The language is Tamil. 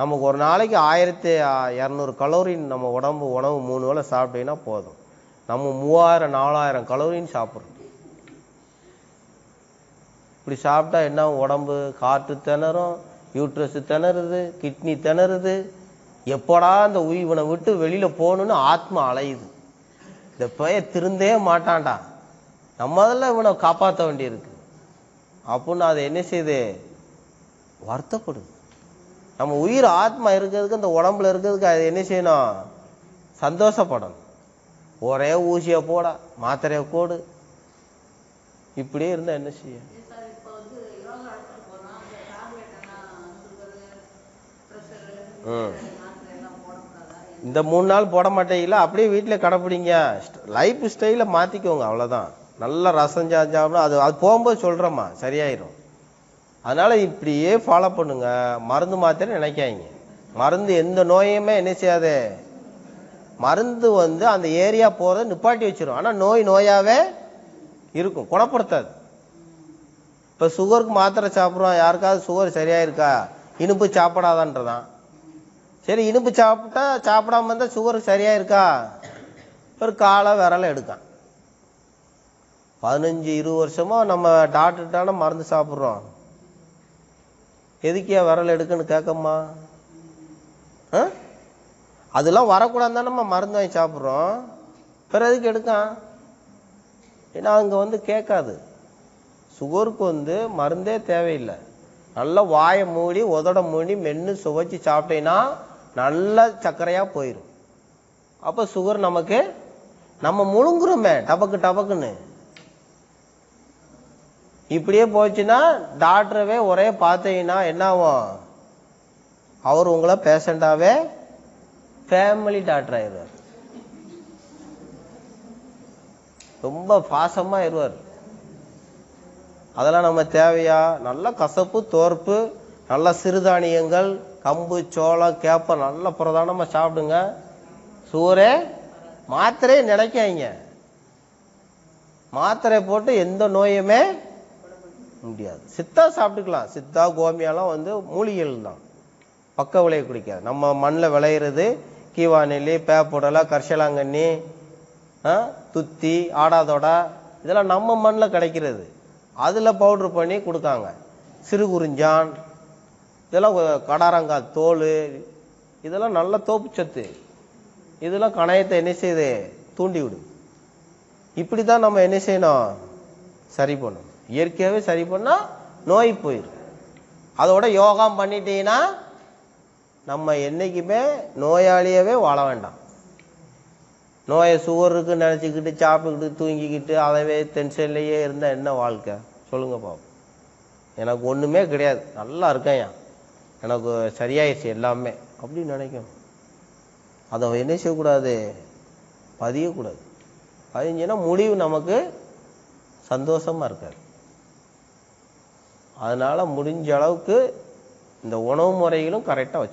நமக்கு ஒரு நாளைக்கு ஆயிரத்தி இரநூறு கலோரி நம்ம உடம்பு உணவு மூணு வேளை சாப்பிட்டீங்கன்னா போதும். நம்ம மூவாயிரம் நாலாயிரம் கலோரின்னு சாப்பிட்றோம். இப்படி சாப்பிட்டா என்ன உடம்பு காற்று திணறும் யூட்ரஸ் திணறுது கிட்னி திணறுது. எப்படா இந்த உயிர் இவனை விட்டு வெளியில் போகணும்னு ஆத்மா அலையுது. இந்த பெயர் திருந்தே மாட்டான்டா. நம்ம அதில் இவனை காப்பாற்ற வேண்டியிருக்கு. அப்படின்னு அதை என்ன செய்யுது வருத்தப்படுது. நம்ம உயிர் ஆத்மா இருக்கிறதுக்கு இந்த உடம்புல இருக்கிறதுக்கு அது என்ன செய்யணும்? சந்தோஷப்படணும். ஒரே ஊசியை போட மாத்திரையை போடு. இப்படியே இருந்தா என்ன செய்ய? இந்த மூணு நாள் போட மாட்டீங்களா? அப்படியே வீட்டில் கடைப்பிடிங்க. லைஃப் ஸ்டைலை மாற்றிக்கோங்க அவ்வளோதான் நல்ல ரசம் சாப்பிடும் அது அது போகும்போது சொல்கிறோம்மா சரியாயிரும். அதனால் இப்படியே ஃபாலோ பண்ணுங்க. மருந்து மாத்திரை நினைக்காதீங்க. மருந்து எந்த நோயுமே என்ன செய்யாது. மருந்து வந்து அந்த ஏரியா போகிறத நிப்பாட்டி வச்சிரும். ஆனால் நோய் நோயாகவே இருக்கும். குணப்படுத்தாது. இப்போ சுகருக்கு மாத்திரை சாப்பிட்றோம். யாருக்காவது சுகர் சரியாக இருக்கா இனிப்பு சாப்பிடாதான்றதான். சரி இனிப்பு சாப்பிட்டா சாப்பிடாம இருந்தால் சுகர் சரியாக இருக்கா ஒரு காலை விரல எடுக்கான் பதினஞ்சு இருபது வருஷமாக நம்ம டாக்டர்கிட்டான மருந்து சாப்பிட்றோம். எதுக்கியா விரல் எடுக்குன்னு கேட்கம்மா ஆ? அதெல்லாம் வரக்கூடாது நம்ம மருந்து வாங்கி சாப்பிட்றோம். பிற எதுக்கு எடுக்கான் ஏன்னா அங்கே வந்து கேட்காது. சுகருக்கு வந்து மருந்தே தேவையில்லை. நல்லா வாயை மூடி உதட மூடி மென்று சுவைச்சு சாப்பிட்டீங்கன்னா நல்ல சர்க்கரையாக போயிடும் அப்போ சுகர் நமக்கு நம்ம முழுங்குறோமே டபக்கு டபக்குன்னு. இப்படியே போச்சுன்னா டாக்டரவே ஒரே பார்த்தீங்கன்னா என்ன ஆகும் அவர் உங்களை பேஷண்டாவே ஃபேமிலி டாக்டர் ஆயிடுவார். ரொம்ப பாசமாக இருவார் அதெல்லாம் நம்ம தேவையா? நல்ல கசப்பு தோற்பு நல்ல சிறுதானியங்கள் கம்பு சோளம் கேப்பம் நல்ல பிரதானமாக சாப்பிடுங்க. சூரே மாத்திரையே நினைக்காங்க மாத்திரை போட்டு எந்த நோயுமே முடியாது. சித்தா சாப்பிட்டுக்கலாம். சித்தா கோமியாலாம் வந்து மூலிகைகள் தான். பக்க விளைய குடிக்காது. நம்ம மண்ணில் விளையிறது கீவா நெல்லி பேப்புடலை கரிசலாங்கண்ணி துத்தி ஆடாதோட இதெல்லாம் நம்ம மண்ணில் கிடைக்கிறது. அதில் பவுட்ரு பண்ணி கொடுக்காங்க. சிறு குறிஞ்சான் இதெல்லாம் கடாரங்காய் தோல் இதெல்லாம் நல்ல தோப்பு சத்து. இதெல்லாம் கணையத்தை என்ன செய்யுது? தூண்டி விடும் இப்படி தான் நம்ம என்ன செய்யணும்? சரி பண்ணணும். இயற்கையாகவே சரி பண்ணால் நோய் போயிடும் அதோட யோகம் பண்ணிட்டீங்கன்னா நம்ம என்றைக்குமே நோயாளியவே வாழ வேண்டாம். நோயை சுகர் இருக்குன்னு நினச்சிக்கிட்டு சாப்பிட்டுக்கிட்டு தூங்கிக்கிட்டு அதவே டென்ஷன்லேயே இருந்தால் என்ன வாழ்க்கை? சொல்லுங்கள் பாப்போம் எனக்கு ஒன்றுமே கிடையாது. நல்லா இருக்கேன் எனக்கு சரியாயிடுச்சு எல்லாமே. அப்படின்னு நினைக்கணும். அதை என்ன செய்யக்கூடாது? பதியக்கூடாது. பதிஞ்சுன்னா முடிவு நமக்கு சந்தோஷமாக இருக்காது. அதனால் முடிஞ்ச அளவுக்கு இந்த உணவு முறைகளும் கரெக்டாக வச்சு